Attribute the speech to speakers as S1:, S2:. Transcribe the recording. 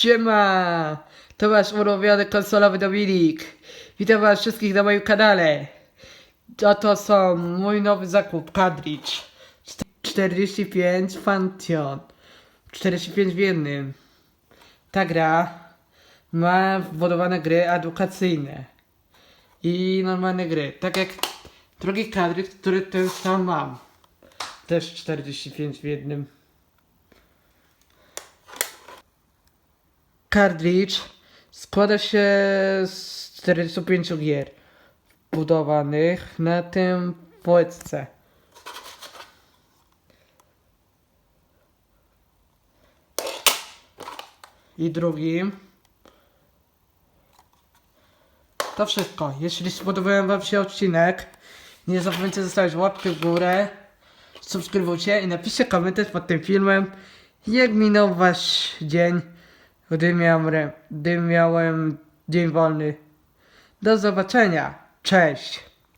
S1: Siema! To wasz ulubiony konsolowy Dominik. Witam was wszystkich na moim kanale. A to są mój nowy zakup, Cartridge. 45 Pantheon. 45 w jednym. Ta gra ma wbudowane gry edukacyjne i normalne gry. Tak jak drugi cartridge, który ten sam mam. Też 45 w jednym. Cartridge składa się z 45 gier budowanych na tym płytce. I drugim. To wszystko. Jeśli spodobał Wam się odcinek, nie zapomnijcie zostawić łapkę w górę, subskrybujcie i napiszcie komentarz pod tym filmem, jak minął Wasz dzień, gdy miałem, gdy miałem dzień wolny. Do zobaczenia. Cześć.